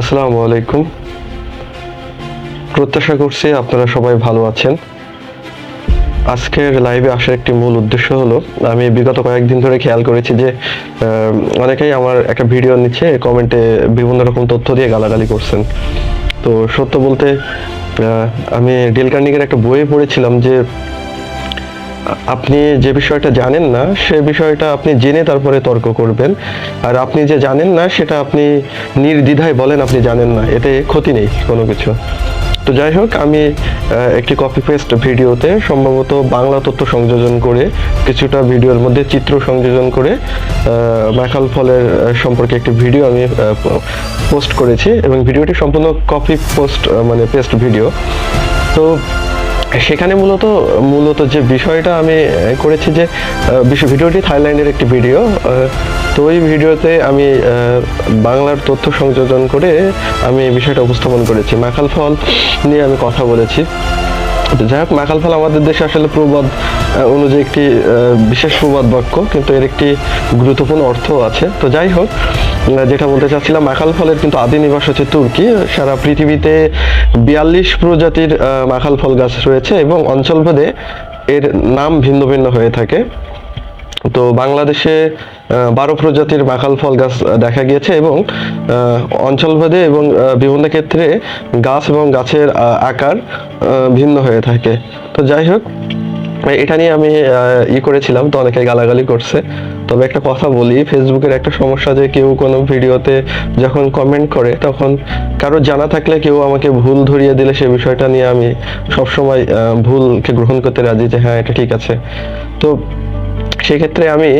আসসালামু আলাইকুম। প্রত্যাশা করছি আপনারা সবাই ভালো আছেন। আজকের লাইভে আসার একটি মূল উদ্দেশ্য হলো, আমি বিগত কয়েকদিন ধরে খেয়াল করেছি যে অনেকেই আমার একটা ভিডিও নিচ্ছে কমেন্টে বিভিন্ন রকম তথ্য দিয়ে গালাগালি করছেন। তো সত্য বলতে আমি ডিল কার্নিকের একটা বইয়ে পড়েছিলাম যে আপনি যে বিষয়টা জানেন না, সে বিষয়টা আপনি জেনে তারপরে তর্ক করবেন। আর আপনি যে জানেন না, সেটা আপনি নির্দ্বিধায় বলেন আপনি জানেন না, এতে ক্ষতি নেই কোনো কিছু। তো যাই হোক, আমি একটি কপি পেস্ট ভিডিওতে সম্ভবত বাংলা তথ্য সংযোজন করে, কিছুটা ভিডিওর মধ্যে চিত্র সংযোজন করে মাখাল ফলের সম্পর্কে একটি ভিডিও আমি পোস্ট করেছি এবং ভিডিওটি সম্পূর্ণ কপি পোস্ট মানে পেস্ট ভিডিও। তো সেখানে মূলত মূলত যে বিষয়টা আমি করেছি যে বিশ্ব ভিডিওটি থাইল্যান্ডের একটি ভিডিও তো ওই ভিডিওতে আমি বাংলার তথ্য সংযোজন করে আমি বিষয়টা উপস্থাপন করেছি। মাখাল ফল নিয়ে আমি কথা বলেছি। যাই হোক মাখাল ফল আমাদের দেশে আসলে প্রবাদ অনুযায়ী একটি বিশেষ প্রবাদ বাক্য, কিন্তু এর একটি গুরুত্বপূর্ণ অর্থ আছে। তো যাই হোক যেটা বলতে চাচ্ছিলাম মাখাল ফলের কিন্তু আদি নিবাস হচ্ছে তুর্কি। সারা পৃথিবীতে বিয়াল্লিশ প্রজাতির মাখাল ফল গাছ রয়েছে এবং অঞ্চলভেদে এর নাম ভিন্ন ভিন্ন হয়ে থাকে। তো বাংলাদেশে বারো প্রজাতির মাখাল ফল গাছ দেখা গিয়েছে এবং অঞ্চলভেদে এবং বিভিন্ন ক্ষেত্রে গাছ এবং গাছের আকার ভিন্ন হয়ে থাকে। তো যাই হোক, এটা নিয়ে আমি ই করেছিলাম, তো অনেকে গালাগালি করছে। তবে একটা কথা বলি, ফেসবুকের একটা সমস্যা যে কেউ কোনো ভিডিওতে যখন কমেন্ট করে, তখন কারও জানা থাকলে কেউ আমাকে ভুল ধরিয়ে দিলে সে বিষয়টা নিয়ে আমি সবসময় ভুলকে গ্রহণ করতে রাজি যে হ্যাঁ এটা ঠিক আছে। তো সেক্ষেত্রে আমি,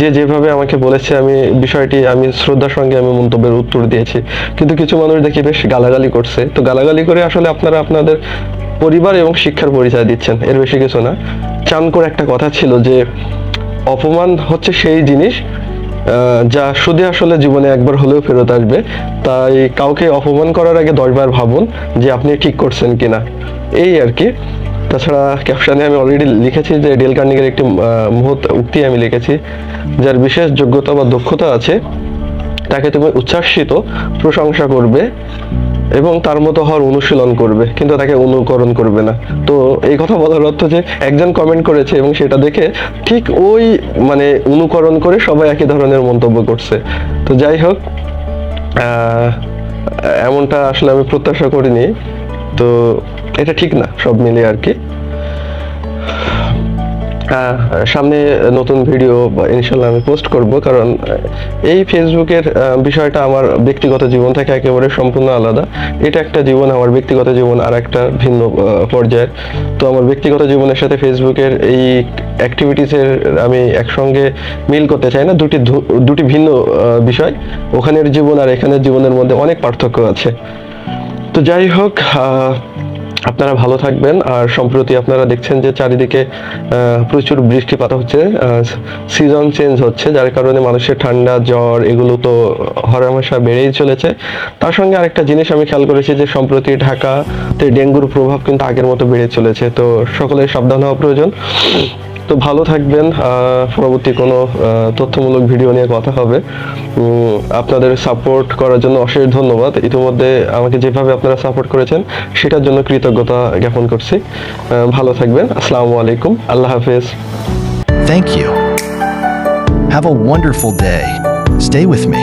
যে যেভাবে আমাকে বলেছে, আমি বিষয়টি, আমি শ্রদ্ধার সঙ্গে আমি মন্তব্যের উত্তর দিয়েছি। কিন্তু কিছু মানুষ দেখি বেশ গালাগালি করছে। তো গালাগালি করে আসলে আপনারা আপনাদের পরিবার এবং শিক্ষার পরিচয় দিচ্ছেন। এর বেশি কিছু না। চান করে একটা কথা ছিল যে, অপমান হচ্ছে সেই জিনিস যা শুধু আসলে জীবনে একবার হলেও ফেরত আসবে। তাই কাউকে অপমান করার আগে দশবার ভাবুন যে আপনি ঠিক করছেন কিনা। এই আর কি। তাছাড়া ক্যাপশনে আমি অলরেডি লিখেছি যে ডেল কার্নিকের একটি মহৎ উক্তি আমি লিখেছি, যার বিশেষ যোগ্যতা বা দক্ষতা আছে, তাকে তুমি উচ্ছ্বাসিত, প্রশংসা করবে এবং তার মতো হওয়ার অনুশীলন করবে, কিন্তু তাকে অনুকরণ করবে না। তো এই কথা বলার অর্থ যে একজন কমেন্ট করেছে এবং সেটা দেখে ঠিক ওই মানে অনুকরণ করে সবাই একই ধরনের মন্তব্য করছে। তো যাই হোক এমনটা আসলে আমি প্রত্যাশা করিনি। তো এটা ঠিক না, সব মিলিয়ে আর কি। সামনে নতুন ভিডিও ইনশাল্লাহ আমি পোস্ট করব, কারণ এই ফেসবুকের বিষয়টা আমার ব্যক্তিগত জীবন থেকে একেবারে সম্পূর্ণ আলাদা। এটা একটা জীবন, আমার ব্যক্তিগত জীবন আর একটা ভিন্ন পর্যায়ের। তো আমার ব্যক্তিগত জীবনের সাথে ফেসবুকের এই অ্যাক্টিভিটিসের আমি একসঙ্গে মিল করতে চাই না। দুটি দুটি ভিন্ন বিষয়। ওখানের জীবন আর এখানের জীবনের মধ্যে অনেক পার্থক্য আছে। তো যাই হোক আপনারা ভালো থাকবেন। আর সম্প্রতি আপনারা দেখছেন যে চারিদিকে প্রচুর বৃষ্টিপাত হচ্ছে। সিজন চেঞ্জ হচ্ছে, যার কারণে মানুষের ঠান্ডা, জ্বর, এগুলো তো হরহামেশা বেড়েই চলেছে। তার সঙ্গে আরেকটা জিনিস আমি খেয়াল করেছি যে সম্প্রতি ঢাকাতে ডেঙ্গুর প্রভাব কিন্তু আগের মতো বেড়ে চলেছে। তো সকলের সাবধান হওয়া প্রয়োজন। তো ভালো থাকবেন। পরবর্তী কোনো তথ্যমূলক ভিডিও নিয়ে কথা হবে। আপনাদের সাপোর্ট করার জন্য অশেষ ধন্যবাদ। ইতিমধ্যে আমাকে যেভাবে আপনারা সাপোর্ট করেছেন, সেটার জন্য কৃতজ্ঞতা জ্ঞাপন করছি। ভালো থাকবেন। আসসালামু আলাইকুম। আল্লাহ হাফেজ। Thank you. Have a wonderful day. Stay with me.